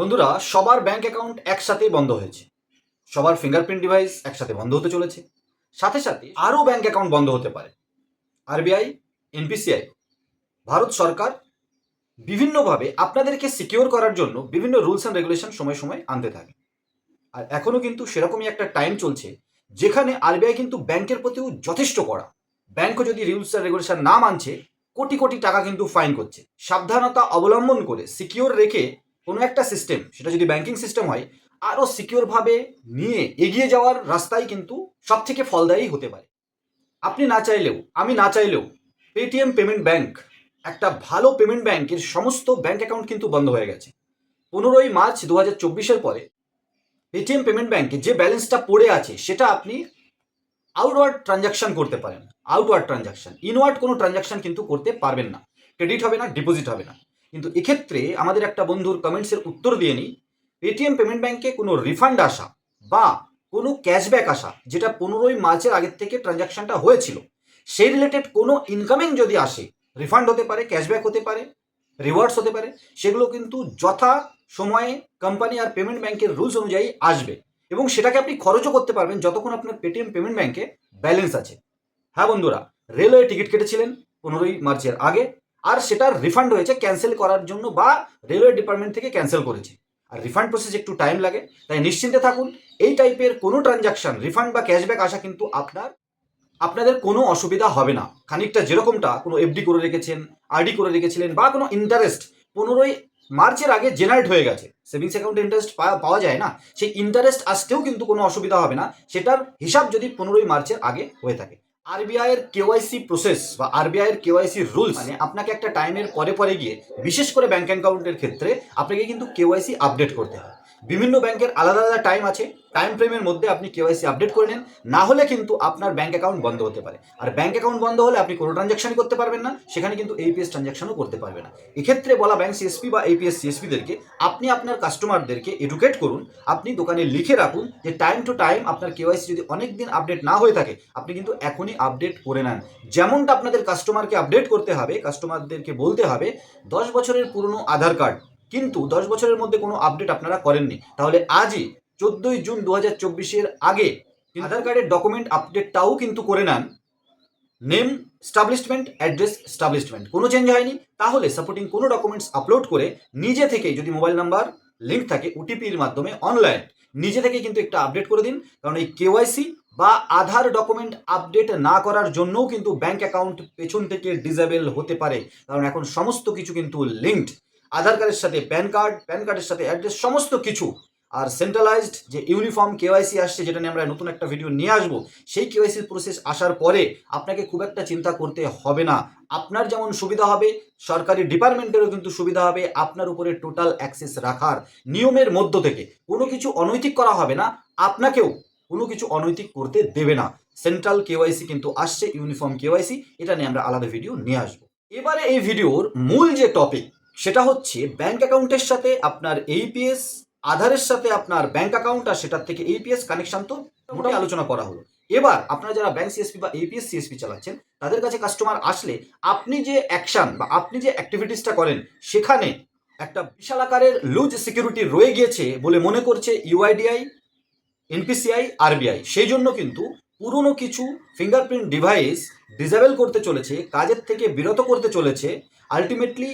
বন্ধুরা, সবার bank account একসাথে বন্ধ হয়েছে। সবার ফিঙ্গারপ্রিন্ট ডিভাইস একসাথে বন্ধ হতে চলেছে। সাথে সাথে আরও ব্যাংক অ্যাকাউন্ট বন্ধ হতে পারে। আরবিআই এনপিসিআই ভারত সরকার বিভিন্নভাবে আপনাদেরকে সিকিওর করার জন্য বিভিন্ন রুলস অ্যান্ড রেগুলেশন সময় সময় আনতে থাকে। আর এখনও কিন্তু সেরকমই একটা টাইম চলছে, যেখানে আরবিআই কিন্তু ব্যাংকের প্রতিও যথেষ্ট কড়া। ব্যাংকও যদি রুলস অ্যান্ড রেগুলেশন না মানছে, কোটি কোটি টাকা কিন্তু ফাইন করছে। সাবধানতা অবলম্বন করে সিকিওর রেখে কোনো একটা সিস্টেম সেটা যদি ব্যাংকিং সিস্টেম হয় আরও সিকিওরভাবে নিয়ে এগিয়ে যাওয়ার রাস্তাই কিন্তু সব থেকে ফলদায়ী হতে পারে। আপনি না চাইলেও, আমি না চাইলেও পেটিএম পেমেন্ট ব্যাংক একটা ভালো পেমেন্ট ব্যাংকের সমস্ত ব্যাংক অ্যাকাউন্ট কিন্তু বন্ধ হয়ে গেছে। পনেরোই মার্চ দু হাজার চব্বিশের পরে পেটিএম পেমেন্ট ব্যাংকে যে ব্যালেন্সটা পড়ে আছে, সেটা আপনি আউটওয়ার্ড ট্রানজাকশন করতে পারেন। আউটওয়ার্ড ট্রানজাকশন ইনওয়ার্ড কোনো ট্রানজাকশন কিন্তু করতে পারবেন না। ক্রেডিট হবে না ডিপোজিট হবে না। কিন্তু এক্ষেত্রে আমাদের একটা বন্ধুর কমেন্টসের উত্তর দিয়ে নিই। পেটিএম পেমেন্ট ব্যাংকে কোনো রিফান্ড আসা বা কোনো ক্যাশব্যাক আসা, যেটা পনেরোই মার্চের আগের থেকে ট্রানজাকশনটা হয়েছিল, সেই রিলেটেড কোনো ইনকামিং যদি আসে রিফান্ড হতে পারে ক্যাশব্যাক হতে পারে রিওয়ার্ডস হতে পারে, সেগুলো কিন্তু যথা সময়ে কোম্পানি আর পেমেন্ট ব্যাংকের রুলস অনুযায়ী আসবে এবং সেটাকে আপনি খরচও করতে পারবেন যতক্ষণ আপনার পেটিএম পেমেন্ট ব্যাংকে ব্যালেন্স আছে। হ্যাঁ বন্ধুরা রেলওয়ে টিকিট কেটেছিলেন পনেরোই মার্চের আগে আর সেটার রিফান্ড হয়েছে ক্যান্সেল করার জন্য বা রেলওয়ে ডিপার্টমেন্ট থেকে ক্যান্সেল করেছে। আর রিফান্ড প্রসেস একটু টাইম লাগে, তাই নিশ্চিন্তে থাকুন, এই টাইপের কোনো ট্রানজাকশন রিফান্ড বা ক্যাশব্যাক আসা কিন্তু আপনার, আপনাদের কোনো অসুবিধা হবে না। খানিকটা যেরকমটা কোনো এফডি করে রেখেছেন আরডি করে রেখেছিলেন বা কোনো ইন্টারেস্ট পনেরোই মার্চের আগে জেনারেট হয়ে গেছে সেভিংস অ্যাকাউন্টে ইন্টারেস্ট পাওয়া যায় না, সেই ইন্টারেস্ট আসতেও কিন্তু কোনো অসুবিধা হবে না, সেটার হিসাব যদি পনেরোই মার্চের আগে হয়ে থাকে। আরবিআই এর কেওয়াইসি প্রসেস বা আরবিআই এর কেওয়াইসি রুলস মানে আপনাকে একটা টাইমের পরে পরে গিয়ে বিশেষ করে ব্যাংক অ্যাকাউন্টের ক্ষেত্রে আপনাকে কিন্তু কেওয়াইসি আপডেট করতে হয়। বিভিন্ন ব্যাংকের আলাদা আলাদা টাইম আছে। টাইম ফ্রেমের মধ্যে আপনি কেওয়াইসি আপডেট করে নেন। না হলে কিন্তু আপনার ব্যাঙ্ক অ্যাকাউন্ট বন্ধ হতে পারে। আর ব্যাঙ্ক অ্যাকাউন্ট বন্ধ হলে আপনি কোনো ট্রানজাকশনই করতে পারবেন না। সেখানে কিন্তু এইপিএস ট্রানজাকশনও করতে পারবে না। এক্ষেত্রে বলা ব্যাংক সিএসপি বা এইপিএস সিএসপিদেরকে আপনি আপনার কাস্টমারদেরকে এডুকেট করুন। আপনি দোকানে লিখে রাখুন যে টাইম টু টাইম আপনার কেওয়াইসি যদি অনেক দিন আপডেট না হয়ে থাকে, আপনি কিন্তু এখনই আপডেট করে নেন। যেমনটা আপনাদের কাস্টমারকে আপডেট করতে হবে কাস্টমারদেরকে বলতে হবে, দশ বছরের পুরনো আধার কার্ড কিন্তু দশ বছরের মধ্যে কোনো আপডেট আপনারা করেননি। তাহলে আজই চোদ্দোই জুন দু হাজার চব্বিশের আগে আধার কার্ডের ডকুমেন্ট আপডেটটাও কিন্তু করে নেন। Name establishment address establishment. কোনো চেঞ্জ হয়নি তাহলে সাপোর্টিং কোনো ডকুমেন্টস আপলোড করে নিজে থেকেই যদি মোবাইল নাম্বার লিঙ্ক থাকে ওটিপির মাধ্যমে অনলাইন নিজে থেকে কিন্তু একটা আপডেট করে দিন। কারণ এই কেওয়াইসি বা আধার ডকুমেন্ট আপডেট না করার জন্যও কিন্তু ব্যাংক অ্যাকাউন্ট পেছন থেকে ডিজেবল হতে পারে। কারণ এখন সমস্ত কিছু কিন্তু লিঙ্কড আধার কার্ডের সাথে প্যান কার্ড প্যান কার্ডের সাথে অ্যাড্রেস সমস্ত কিছু আর সেন্ট্রালাইজড যে ইউনিফর্ম কেওয়াইসি আসছে, যেটা নিয়ে আমরা নতুন একটা ভিডিও নিয়ে আসব, সেই কেওয়াইসির প্রসেস আসার পরে আপনাকে খুব একটা চিন্তা করতে হবে না। আপনার যেমন সুবিধা হবে, সরকারি ডিপার্টমেন্টেরও কিন্তু সুবিধা হবে আপনার উপরে টোটাল অ্যাক্সেস রাখার নিয়মের মধ্য থেকে। কোনো কিছু অনৈতিক করা হবে না, আপনাকেও কোনো কিছু অনৈতিক করতে দেবে না। সেন্ট্রাল কেওয়াইসি কিন্তু আসছে ইউনিফর্ম কেওয়াইসি এটা নিয়ে আমরা আলাদা ভিডিও নিয়ে আসব। এবারে এই ভিডিওর মূল যে টপিক সেটা হচ্ছে ব্যাংক অ্যাকাউন্টের সাথে আপনার এইপিএস আধারের সাথে আপনার ব্যাংক অ্যাকাউন্ট আর সেটার থেকে এইপিএস কানেকশন তো মোটাই আলোচনা করা হলো। এবার আপনারা যারা ব্যাংক সিএসপি বা এপিএস সিএসপি চালাচ্ছেন, তাদের কাছে কাস্টমার আসলে আপনি যে অ্যাকশন বা আপনি যে অ্যাক্টিভিটিসটা করেন, সেখানে একটা বিশাল আকারের লুজ সিকিউরিটি রয়ে গিয়েছে বলে মনে করছে ইউআইডিআই এনপিসিআই আরবিআই সেই জন্য কিন্তু পুরনো কিছু ফিঙ্গারপ্রিন্ট ডিভাইস ডিসেবল করতে চলেছে, কাজের থেকে বিরত করতে চলেছে আলটিমেটলি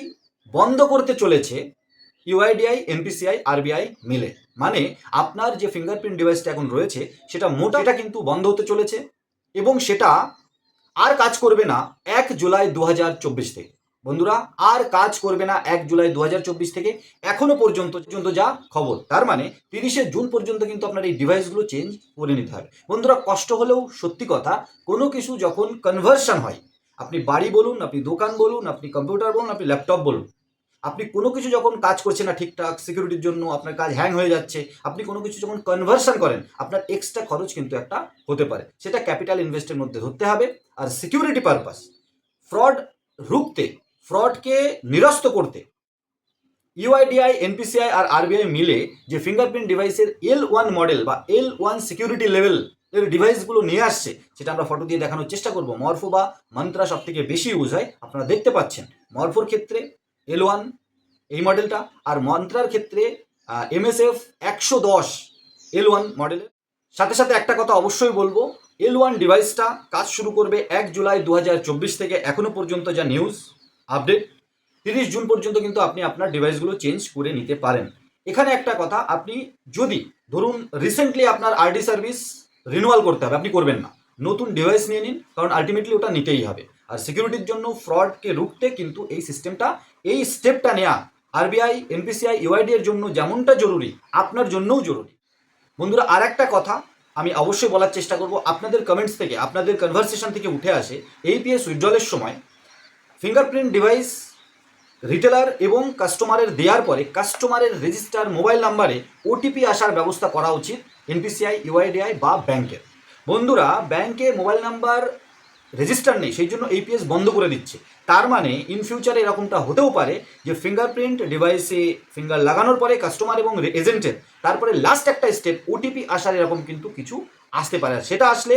বন্ধ করতে চলেছে ইউআইডিআই, এনপিসিআই, আরবিআই মিলে। মানে আপনার যে ফিঙ্গারপ্রিন্ট ডিভাইসটা এখন রয়েছে, সেটা মোটাটা কিন্তু বন্ধ হতে চলেছে এবং সেটা আর কাজ করবে না এক জুলাই দু হাজার চব্বিশ থেকে। বন্ধুরা, আর কাজ করবে না এক জুলাই দু হাজার চব্বিশ থেকে, এখনও পর্যন্ত পর্যন্ত যা খবর। তার মানে তিরিশে জুন পর্যন্ত কিন্তু আপনার এই ডিভাইসগুলো চেঞ্জ করে নিতে হবে বন্ধুরা, কষ্ট হলেও সত্যি কথা, কোনো কিছু যখন কনভার্সন হয়, আপনি বাড়ি বলুন, আপনি দোকান বলুন, আপনি কম্পিউটার বলুন, আপনি ল্যাপটপ বলুন আপনি কোনো কিছু যখন কাজ করছে না ঠিকঠাক সিকিউরিটির জন্য আপনার কাজ হ্যাং হয়ে যাচ্ছে, আপনি কোনো কিছু যখন কনভার্সন করেন, আপনার এক্সট্রা খরচ কিন্তু একটা হতে পারে। সেটা ক্যাপিটাল ইনভেস্টের মধ্যে ধরতে হবে। আর সিকিউরিটি পারপাস ফ্রড রুখতে ফ্রডকে নিরস্ত করতে ইউআইডিআই এনপিসিআই আর আরবিআই মিলে যে ফিঙ্গারপ্রিন্ট ডিভাইসের এল ওয়ান মডেল বা এল ওয়ান সিকিউরিটি লেভেল এর ডিভাইসগুলো নিয়ে আসছে, সেটা আমরা ফটো দিয়ে দেখানোর চেষ্টা করব। মরফো বা মন্ত্রা সব থেকে বেশি ইউজ হয়, আপনারা দেখতে পাচ্ছেন। মরফোর ক্ষেত্রে এল ওয়ান এই মডেলটা আর মন্ত্রার ক্ষেত্রে এমএসএফ একশো দশ এল ওয়ান মডেলের সাথে সাথে একটা কথা অবশ্যই বলব এল ওয়ান ডিভাইসটা কাজ শুরু করবে এক জুলাই দু হাজার চব্বিশ থেকে এখনও পর্যন্ত যা নিউজ আপডেট তিরিশ জুন পর্যন্ত কিন্তু আপনি আপনার ডিভাইসগুলো চেঞ্জ করে নিতে পারেন। এখানে একটা কথা, আপনি যদি, ধরুন রিসেন্টলি আপনার আরডি সার্ভিস রিনিউয়াল করতে হবে, আপনি করবেন না। নতুন ডিভাইস নিয়ে নিন, কারণ আলটিমেটলি ওটা নিতেই হবে। আর সিকিউরিটির জন্য ফ্রডকে রুখতে কিন্তু এই সিস্টেমটা এই স্টেপটা নেওয়া আরবিআই এনপিসিআই ইউআইডি এর জন্য যেমনটা জরুরি, আপনার জন্যও জরুরি। বন্ধুরা আর একটা কথা আমি অবশ্যই বলার চেষ্টা করব, আপনাদের কমেন্টস থেকে, আপনাদের কনভারসেশন থেকে উঠে আসে এই এইপিএস উইথড্রলের সময়। ফিঙ্গারপ্রিন্ট ডিভাইস রিটেলার এবং কাস্টমারের দেওয়ার পরে কাস্টমারের রেজিস্টার মোবাইল নাম্বারে ওটিপি আসার ব্যবস্থা করা উচিত এনপিসিআই ইউআইডিআই বা ব্যাংকের বন্ধুরা ব্যাংকে মোবাইল নাম্বার রেজিস্টার নেই, সেই জন্য এইপিএস বন্ধ করে দিচ্ছে। তার মানে ইন ফিউচারে এরকমটা হতেও পারে যে ফিঙ্গারপ্রিন্ট ডিভাইসে ফিঙ্গার লাগানোর পরে কাস্টমার এবং এজেন্টের তারপরে লাস্ট একটা স্টেপ ওটিপি আসার এরকম কিন্তু কিছু আসতে পারে। সেটা আসলে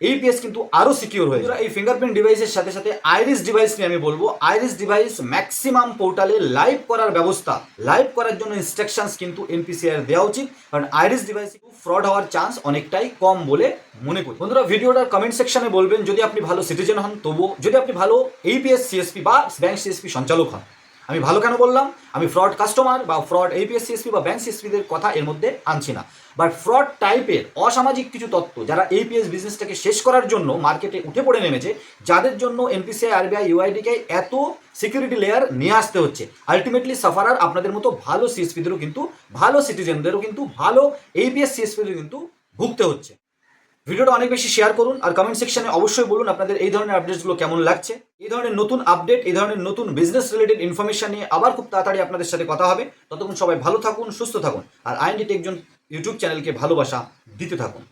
এইপিএস কিন্তু আরও সিকিউর হয়ে এই ফিঙ্গারপ্রিন্ট ডিভাইসের সাথে সাথে আইরিস ডিভাইস নিয়ে আমি বলব। আইরিস ডিভাইস ম্যাক্সিমাম পোর্টালে লাইভ করার ব্যবস্থা। লাইভ করার জন্য ইনস্ট্রাকশনস কিন্তু এনপিসিআর দেওয়া উচিত। কারণ আইরিস ডিভাইস ফ্রড হওয়ার চান্স অনেকটাই কম বলে মনে করি। বন্ধুরা ভিডিওটার কমেন্ট সেকশনে বলবেন। যদি আপনি ভালো সিটিজেন হন, তবুও যদি আপনি ভালো এইপিএস সিএসপি বা ব্যাংক সিএসপি সঞ্চালক হন আমি ভালো কেন বললাম? আমি ফ্রড কাস্টমার বা ফ্রড এপিএস সিএসপি বা ব্যাংক সিএসপিদের কথা এর মধ্যে আনছি না। বাট ফ্রড টাইপের অসামাজিক কিছু তত্ত্ব যারা এপিএস বিজনেসটাকে শেষ করার জন্য মার্কেটে উঠে পড়ে নেমেছে, যাদের জন্য এনপিসিআই আরবিআই ইউআইডিকে এত সিকিউরিটি লেয়ার নিয়ে আসতে হচ্ছে। আলটিমেটলি সাফারার আপনাদের মতো ভালো সিএসপিদেরও কিন্তু, ভালো সিটিজেনদেরও কিন্তু, ভালো এপিএস সিএসপিদেরও কিন্তু ভুগতে হচ্ছে। ভিডিওটা অনেক বেশি শেয়ার করুন আর কমেন্ট সেকশনে অবশ্যই বলুন আপনাদের এই ধরনের আপডেটসগুলো কেমন লাগছে। এই ধরনের নতুন আপডেট এই ধরনের নতুন বিজনেস রিলেটেড ইনফরমেশন নিয়ে আবার খুব তাড়াতাড়ি আপনাদের সাথে কথা হবে। ততক্ষণ সবাই ভালো থাকুন, সুস্থ থাকুন আর আইনডিটি একজন ইউটিউব চ্যানেলকে ভালোবাসা দিতে থাকুন।